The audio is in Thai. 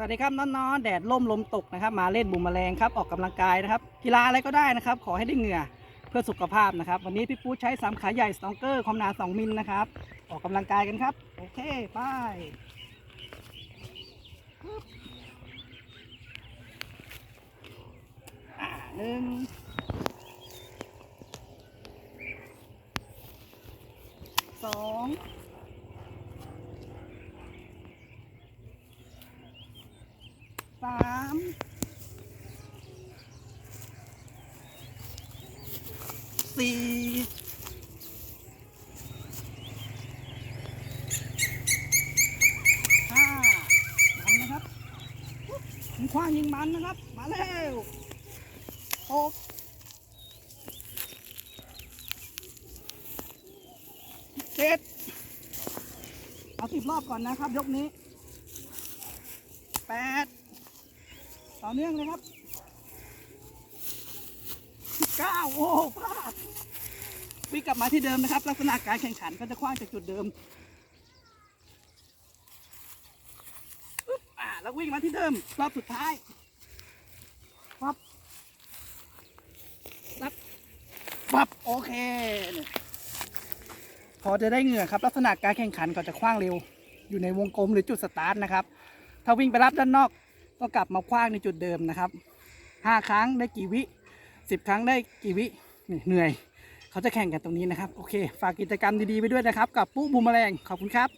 สวัสดีครับน้องๆแดดล่มลมตกนะครับ มาเล่นบูมแมลงครับออกกำลังกายนะครับ กีฬาอะไรก็ได้นะครับ ขอให้ได้เหงื่อเพื่อสุขภาพนะครับ วันนี้พี่ปูใช้สามขาใหญ่สตองเกอร์ความหนา2มิลนะครับ ออกกำลังกายกันครับ โอเคไปหนึ่งสอง สามสี่ห้ามันนะครับปุ๊บยิงคว้างยิงมันนะครับ มาเร็วหกเจ็ดเอาสิบรอบก่อนนะครับ ยกนี้แปด ต่อเนื่องเลยครับเก้าโอ้พลาดวิ่งกลับมาที่เดิมนะครับ ลักษณะการแข่งขันก็จะคว้างจากจุดเดิมปึ๊บอ่าแล้ววิ่งมาที่เดิมรอบสุดท้ายปั๊บปั๊บปั๊บโอเค พอจะได้เหงื่อครับ ลักษณะการแข่งขันก็จะคว้างเร็ว อยู่ในวงกลมหรือจุดสตาร์ทนะครับ ถ้าวิ่งไปรับด้านนอก ก็กลับมาคว้างในจุดเดิมนะครับห้าครั้งได้กี่วิสิบครั้งได้กี่วินี่เหนื่อย เขาจะแข่งกันตรงนี้นะครับ โอเค ฝากกิจกรรมดีๆไปด้วยนะครับ กับปุ๊บูมแมลงขอบคุณครับ